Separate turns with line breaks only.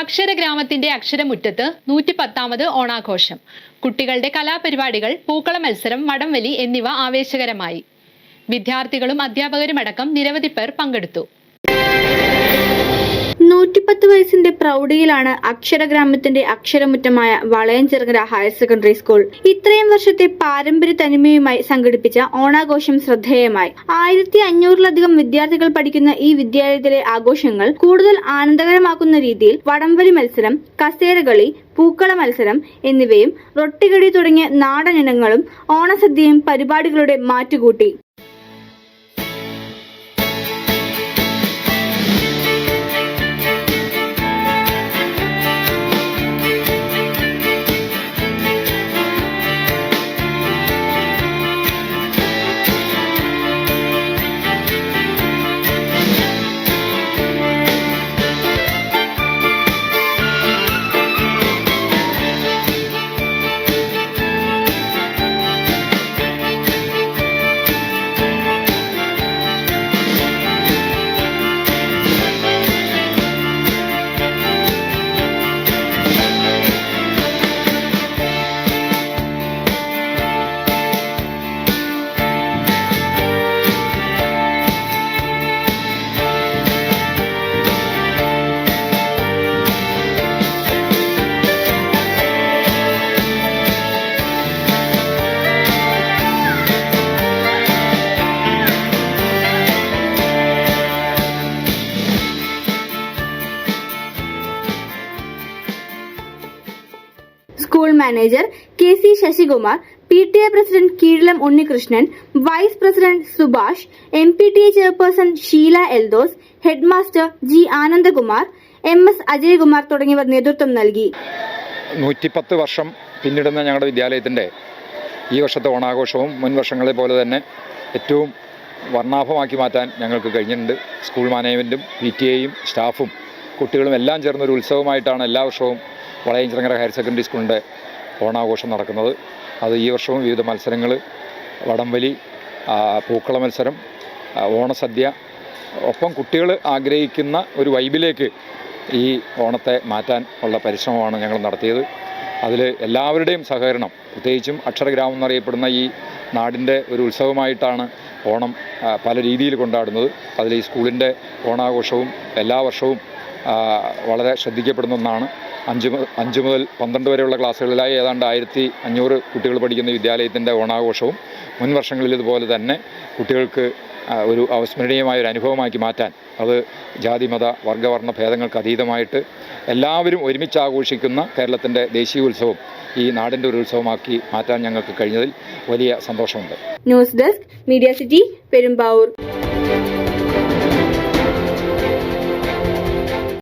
അക്ഷരഗ്രാമത്തിന്റെ അക്ഷരമുറ്റത്ത് നൂറ്റി പത്താമത് ഓണാഘോഷം. കുട്ടികളുടെ കലാപരിപാടികൾ പൂക്കള മത്സരം വടംവലി എന്നിവ ആവേശകരമായി. വിദ്യാർത്ഥികളും അധ്യാപകരുമടക്കം നിരവധി പേർ പങ്കെടുത്തു.
നൂറ്റിപ്പത്ത് വയസ്സിന്റെ പ്രൗഢിയിലാണ് അക്ഷരഗ്രാമത്തിന്റെ അക്ഷരമുറ്റമായ വളയഞ്ചിറങ്ങര ഹയർ സെക്കൻഡറി സ്കൂൾ ഇത്രയും വർഷത്തെ പാരമ്പര്യ തനിമയുമായി സംഘടിപ്പിച്ച ഓണാഘോഷം ശ്രദ്ധേയമായി. ആയിരത്തി അഞ്ഞൂറിലധികം വിദ്യാർത്ഥികൾ പഠിക്കുന്ന ഈ വിദ്യാലയത്തിലെ ആഘോഷങ്ങൾ കൂടുതൽ ആനന്ദകരമാക്കുന്ന രീതിയിൽ വടംവലി മത്സരം കസേരകളി പൂക്കള മത്സരം എന്നിവയും റൊട്ടികടി തുടങ്ങിയ നാടൻ ഇനങ്ങളും ഓണസദ്യയും പരിപാടികളുടെ മാറ്റുകൂട്ടി. School manager K C Sasikumar P T A president Keezhilam Unnikrishnan vice president Subhash M P T A chairperson Sheela Eldhose headmaster G Anandakumar M S Ajaykumar തുടങ്ങിയവർ നേതൃത്വം നൽകി.
നൂറ്റിപ്പത്ത് വർഷം പിന്നിടുന്ന ഞങ്ങളുടെ വിദ്യാലയത്തിന്റെ ഈ വർഷത്തെ ഓണാഘോഷവും മുൻ വർഷങ്ങളെ പോലെ തന്നെ ഏറ്റവും വർണാഭമാക്കി മാറ്റാൻ ഞങ്ങൾക്ക് കഴിഞ്ഞിട്ടുണ്ട്. സ്കൂൾ മാനേജ്മെന്റും പി ടി എയും സ്റ്റാഫും കുട്ടികളും എല്ലാം ചേർന്ന ഒരു ഉത്സവമായിട്ടാണ് എല്ലാ വർഷവും വളയഞ്ചിറങ്ങര ഹയർ സെക്കൻഡറി സ്കൂളിന്റെ ഓണാഘോഷം നടക്കുന്നത്. അത് ഈ വർഷവും വിവിധ മത്സരങ്ങൾ വടംവലി പൂക്കള മത്സരം ഓണസദ്യ ഒപ്പം കുട്ടികൾ ആഗ്രഹിക്കുന്ന ഒരു വൈബിലേക്ക് ഈ ഓണത്തെ മാറ്റാൻ ഉള്ള പരിശ്രമമാണ് ഞങ്ങൾ നടത്തിയത്. അതിൽ എല്ലാവരുടെയും സഹകരണം പ്രത്യേകിച്ചും അക്ഷരഗ്രാമം എന്നറിയപ്പെടുന്ന ഈ നാടിന്റെ ഒരു ഉത്സവമായിട്ടാണ് ഓണം പല രീതിയിൽ കൊണ്ടാടുന്നത്. അതിൽ ഈ സ്കൂളിന്റെ ഓണാഘോഷവും എല്ലാ വർഷവും വളരെ ശ്രദ്ധിക്കപ്പെടുന്ന ഒന്നാണ്. അഞ്ച് അഞ്ച് മുതൽ പന്ത്രണ്ട് വരെയുള്ള ക്ലാസ്സുകളിലായി. ഏതാണ്ട് ആയിരത്തി അഞ്ഞൂറ് കുട്ടികൾ പഠിക്കുന്ന വിദ്യാലയത്തിന്റെ ഓണാഘോഷവും മുൻ വർഷങ്ങളിൽ ഇതുപോലെ തന്നെ കുട്ടികൾക്ക് ഒരു അവസ്മരണീയമായ ഒരു അനുഭവമാക്കി മാറ്റാൻ അത് ജാതി മത വർഗവർണ ഭേദങ്ങൾക്ക് അതീതമായിട്ട് എല്ലാവരും ഒരുമിച്ച് ആഘോഷിക്കുന്ന കേരളത്തിന്റെ ദേശീയ ഉത്സവം ഈ നാടിന്റെ ഒരു ഉത്സവമാക്കി മാറ്റാൻ ഞങ്ങൾക്ക് കഴിഞ്ഞതിൽ വലിയ സന്തോഷമുണ്ട്.
News desk media city Perumbavoor.